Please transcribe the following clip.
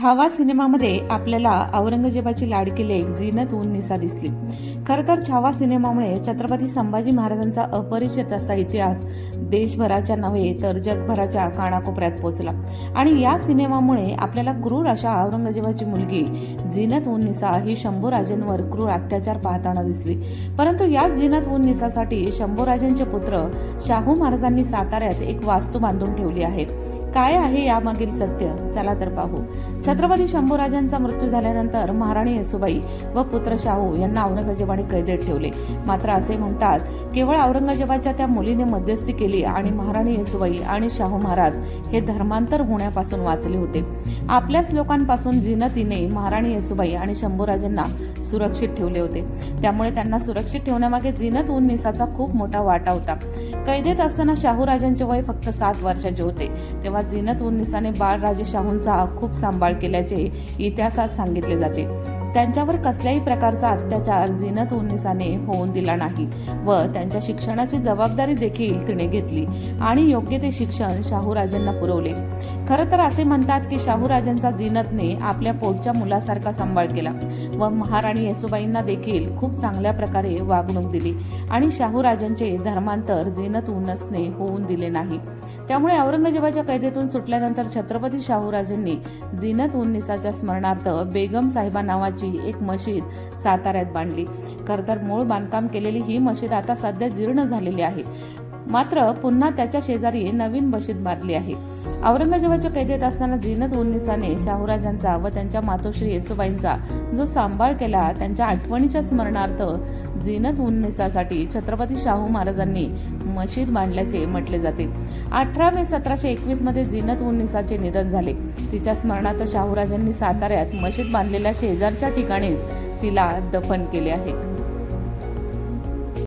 छावा सिनेमामध्ये आपल्याला औरंगजेबाची लाडकी लेख झीनत उन निसा दिसली. खरं तर छावा सिनेमामुळे छत्रपती संभाजी महाराजांचा अपरिचित असा इतिहास देशभराच्या नव्हे तर जगभराच्या कानाकोपऱ्यात पोचला. आणि या सिनेमामुळे आपल्याला क्रूर अशा औरंगजेबाची मुलगी झीनत उन निसा ही शंभूराजेंवर क्रूर अत्याचार पाहताना दिसली. परंतु या झीनत उन निसासाठी शंभूराजेंचे पुत्र शाहू महाराजांनी साताऱ्यात एक वास्तू बांधून ठेवली आहे. काय आहे यामागील सत्य? चला तर पाहू. छत्रपती शंभूराजांचा मृत्यू झाल्यानंतर महाराणी येसुबाई व पुत्र शाहू यांना औरंगजेबाने कैदेत ठेवले. मात्र असे म्हणतात केवळ औरंगजेबाच्या त्या मुलीने मध्यस्थी केली आणि महाराणी येसुबाई आणि शाहू महाराज हे धर्मांतर होण्यापासून वाचले होते. आपल्याच लोकांपासून जिनतीने महाराणी येसुबाई आणि शंभूराजांना सुरक्षित ठेवले होते. त्यामुळे त्यांना सुरक्षित ठेवण्यामागे जिनत उन्निसाचा खूप मोठा वाटा होता. कैदेत असताना शाहू राजांचे वय फक्त सात वर्षाचे होते. तेव्हा जिनत उन निसाने बाळराजे शाहूंचा खूप सांभाळ केल्याचे इतिहासात सांगितले जाते. त्यांच्यावर कसल्याही प्रकारचा अत्याचार जिनत उन्निसाने होऊन दिला नाही व त्यांच्या शिक्षणाची जबाबदारी देखील तिने घेतली आणि योग्य ते शिक्षण शाहूराजांना पुरवले. खरं तर असे म्हणतात की शाहूराजांचा जिनतने आपल्या पोटच्या मुलासारखा सांभाळ केला व महाराणी येसुबाईंना देखील खूप चांगल्या प्रकारे वागणूक दिली आणि शाहूराजांचे धर्मांतर जिनत उन्नसने होऊन दिले नाही. त्यामुळे औरंगजेबाच्या कैदेतून सुटल्यानंतर छत्रपती शाहूराजांनी जिनत उन निसाच्या स्मरणार्थ बेगम साहेबा नावाची एक मशीद साताऱ्यात बांधली. खरं तर मूळ बांधकाम केलेली ही मशीद आता सध्या जीर्ण झालेली आहे. मात्र पुन्हा त्याच्या शेजारी नवीन मशीद बांधली आहे. औरंगजेबाच्या कैदेत असताना जिनत उन्निसाने शाहूराजांचा व त्यांच्या मातोश्री येसुबाईंचा जो सांभाळ केला त्यांच्या आठवणीच्या स्मरणार्थ जिनत उन्निसासाठी छत्रपती शाहू महाराजांनी मशीद बांधल्याचे म्हटले जाते. अठरा मे सतराशे एकवीसमध्ये जिनत उन्निसाचे निधन झाले. तिच्या स्मरणार्थ शाहूराजांनी साताऱ्यात मशीद बांधलेल्या शेजारच्या ठिकाणीच तिला दफन केले आहे.